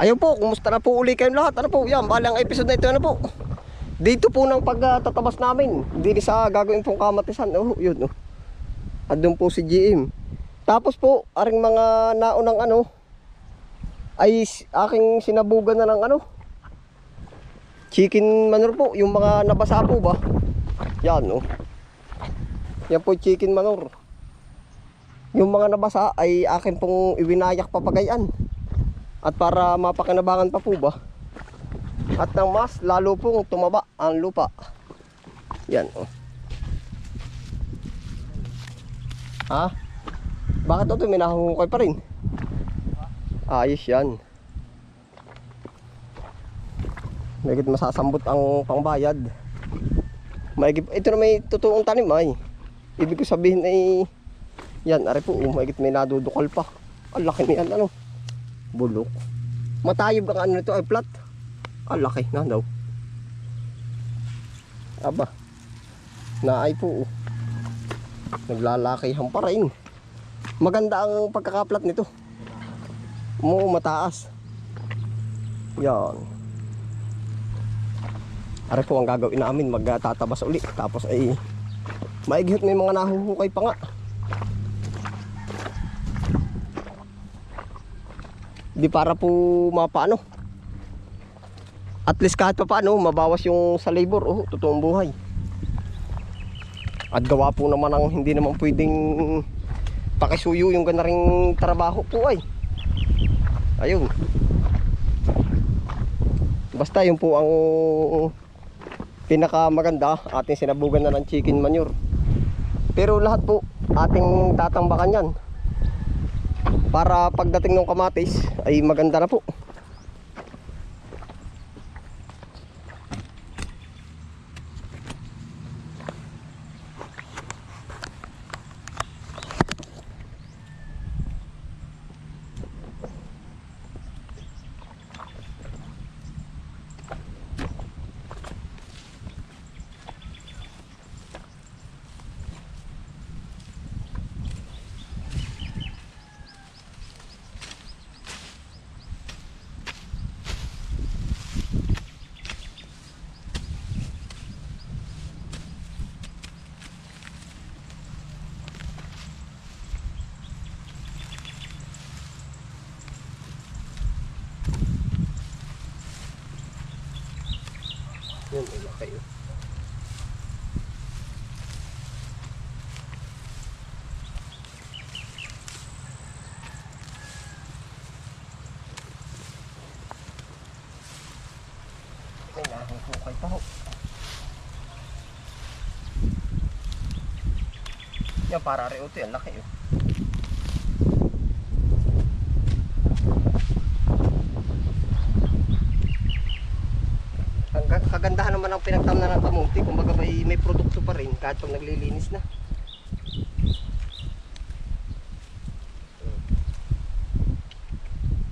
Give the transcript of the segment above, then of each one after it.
Ayun po, kumusta na po uli kayong lahat? Ano po, yan, bali ang episode na ito, ano po? Dito po ng pagtatabas namin, hindi sa gagawin pong kamatisan. Oh, yun, oh. Andun po si GM. Tapos po, aring mga naunang ano, ay aking sinabugan na ng ano, chicken manure po, yung mga nabasa po ba? Yan, oh. Yan po chicken manure. Yung mga nabasa ay akin pong iwinayak papagayan. At para mapakinabangan pa po ba? At nang mas lalo pong tumaba ang lupa. Yan oh. Ha? Bakit ito may nahungukay pa rin? Ayos yan. Megit masasambot ang pangbayad. Maigit, ito na may totoong tanim ay. Ibig ko sabihin ay yan, ari po, oh, may nadudukal pa. Ang laki niyan, ano? Bulok. Matayog ang ano nito ay flat. Ang laki na daw. Aba. Naay po. oh. Naglalakihan pa rin. Maganda ang pagkakaplat nito. Mo mataas. Yan. Ari po ang gagawin namin, magtatabas uli. Tapos ay maigihit may mga nahuhukay pa nga. Di para po mapaano. At least kahit pa paano, mabawas yung sa labor. Oh, totoong buhay. At gawa po naman ang hindi naman pwedeng pakisuyo yung ganaring trabaho po ay. Ayun. Basta yun po ang pinakamaganda ating sinabugan na ng chicken manure. Pero lahat po ating tatambakan yan para pagdating ng kamatis ay maganda na po. Yun, wala kayo. Ay, nahuhukay pa ho. Yan, para reote, ang laki oh. Ang ga- kagandahan naman ng pinagtamnan ng kamuti, kumbaga may, may produkto pa rin kahit pag naglilinis na.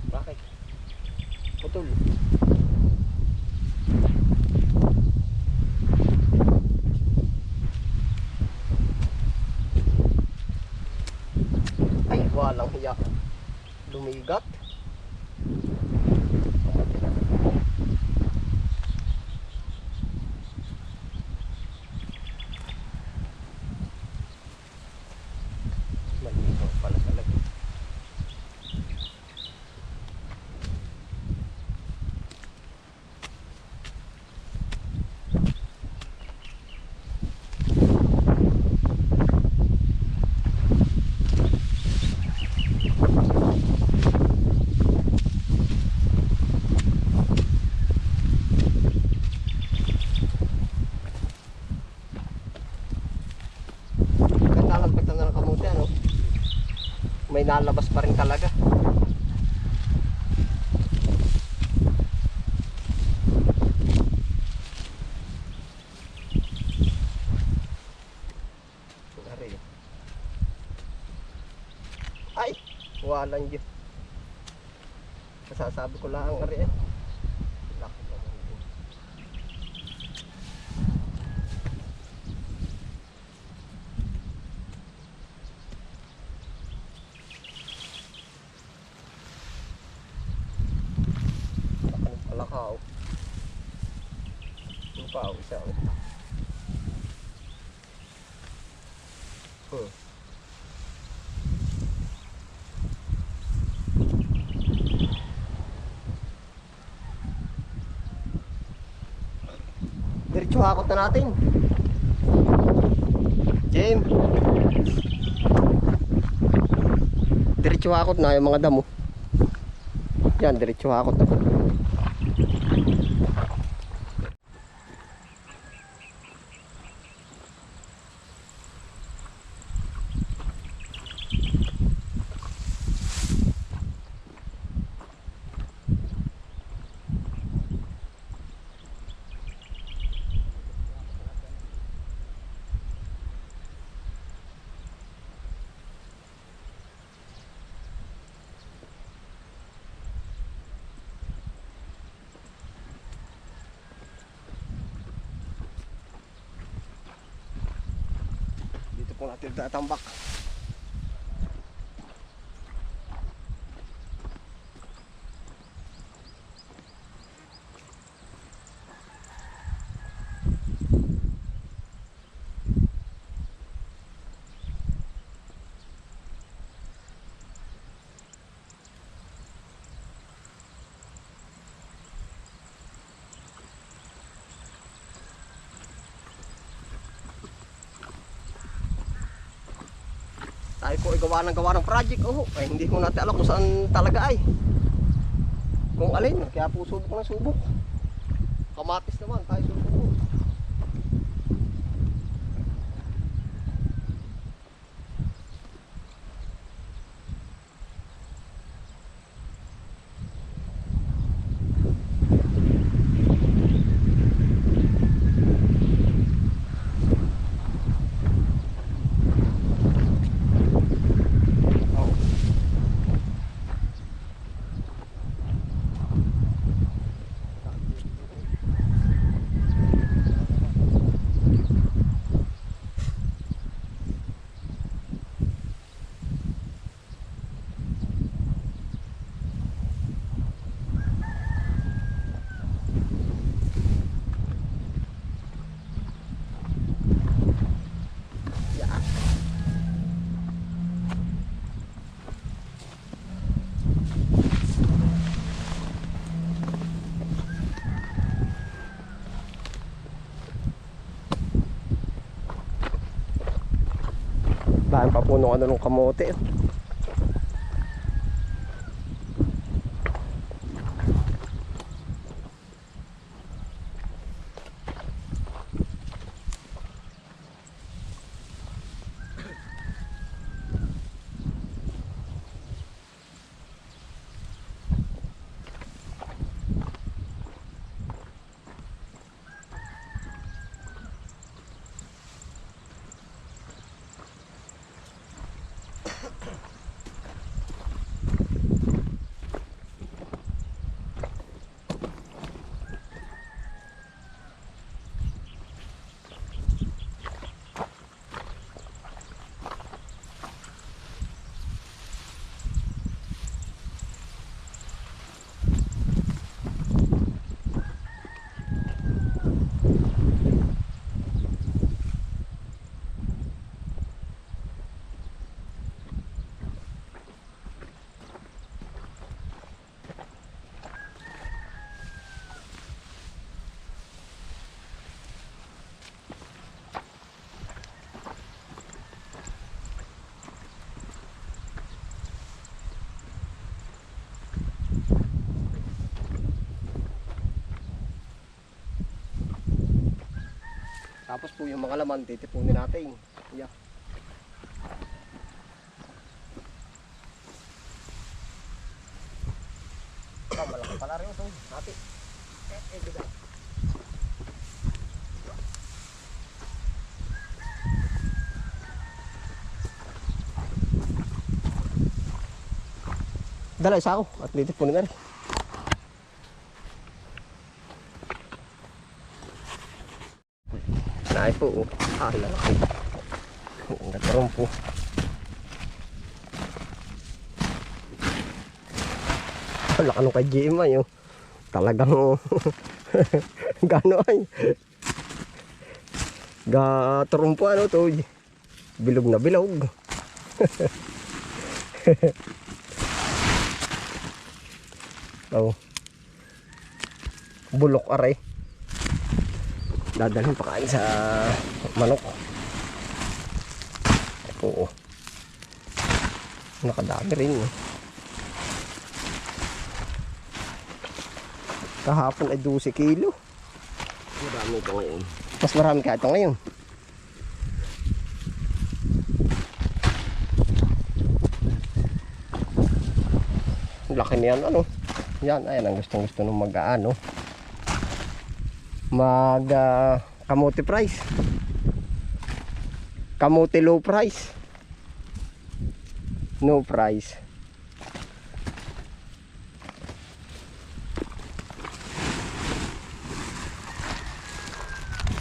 Bakit? Putol. Ay, walang hiya. Lumigat. Malinaw pala talaga. Ganda lang pagtanda ng kamuti, ano? May nalabas pa rin talaga. Ay! Walang Diyos. Masasabi ko lang ang ari eh. Laki naman yun. Nakaw. Nakaw, isa. oh. Hmm. Diretso hakot na natin. Jim. Diretso hakot na yung mga damo. Yan, diretso hakot na. Po natin tatambak. Tayo po ay gawa ng gawa ng project. Oh, ay hindi ko natin alam kung saan talaga ay. Kung alin, kaya po subok na subok. Kamatis naman, tayo subok po. Oh. Yeah. Dahil pa puno ano nung kamote. Tapos po yung mga laman, titipunin natin. Yeah. Ah, malaki pala rin ito. Hati. Eh, eh, bigat. Dala isa ako at titipunin na rin. Naay po. oh. Lalaki. Ang nagkaroon po. Kay GM ay. Oh. Talagang gano ay. Ga turumpo ano to. Bilog na bilog. oh. Bulok aray. Dadalhin pa kain sa manok. Oo. Nakadami rin. Eh. Kahapon ay 12 kilo. Marami ito ngayon. Mas marami ka ito ngayon. Laki niyan ano. Yan, ayan ang gustong gusto nung mag ano. Mag ah, kamote price. Kamote low price. No price.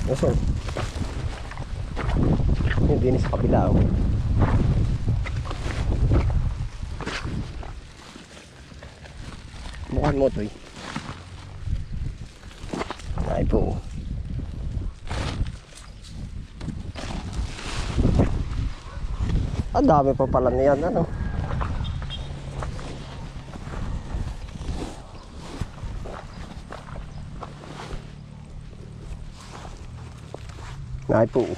Nasaan? Yung din sa kabila. Oh. Bukan mo eh. Po. Ang dami pa pala niyan ano. Ay po.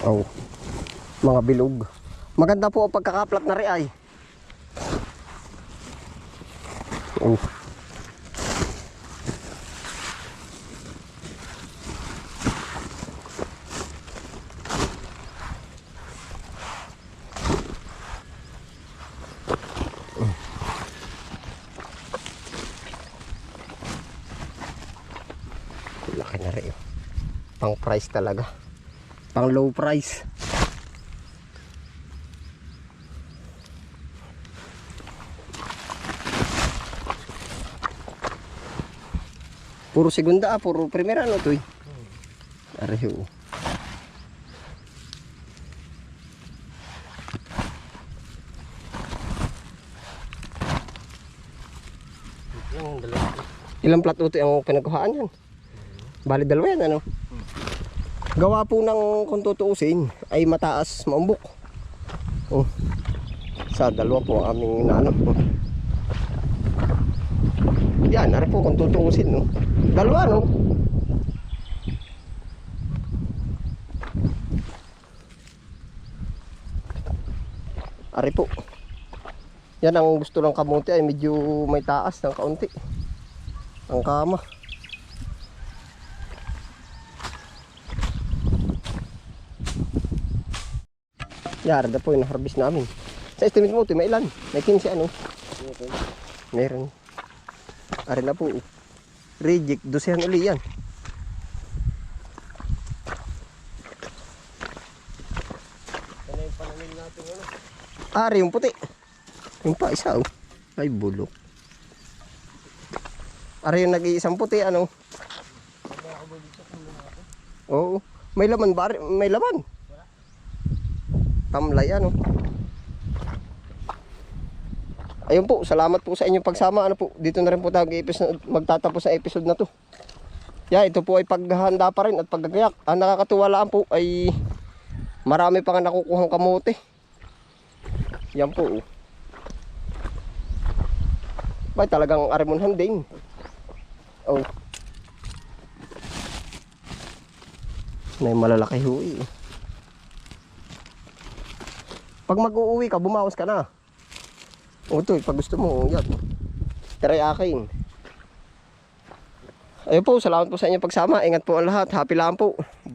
Oh. Mga bilog. Maganda po ang pagkakaplat na riay. Oh. Laki na rin. Pang price talaga. Pang low price. Puro segunda ah, puro primera ano to eh. Areho. Ilang plat uto ang pinagkuhaan yan? Bali dalawa yan ano? Gawa po ng kung tutuusin ay mataas maumbok. Oh. Sa dalawa po ang aming naano. Yan, ari po kung tutuusin no. Dalawa no. Ari po. Yan ang gusto ng kamote ay medyo may taas ng kaunti. Ang kama. Yara na po yung harvest namin. Sa estimate mo, ito, may ilan? May 15 ano? Meron. Ari na po. Reject, dosehan uli yan. Ano ano? Ari yung puti. Yung pa isa oh. Ay bulok. Ari yung nag-iisang puti ano? Oo. May laman ba? May laman. Tamlay ano? Ayun po, salamat po sa inyong pagsama. Ano po, dito na rin po tayo episode, magtatapos sa episode na to. Yeah, ito po ay paghahanda pa rin at paggagayak. Ang nakakatuwa lang po ay marami pa nga nakukuhang kamote. Yan po. oh. Bay, talagang arimonhan din. Oh. May malalaki hui. Pag mag-uuwi ka, bumawas ka na. O to, pag gusto mo, yan. Try akin. Ayun po, salamat po sa inyong pagsama. Ingat po ang lahat. Happy lang po.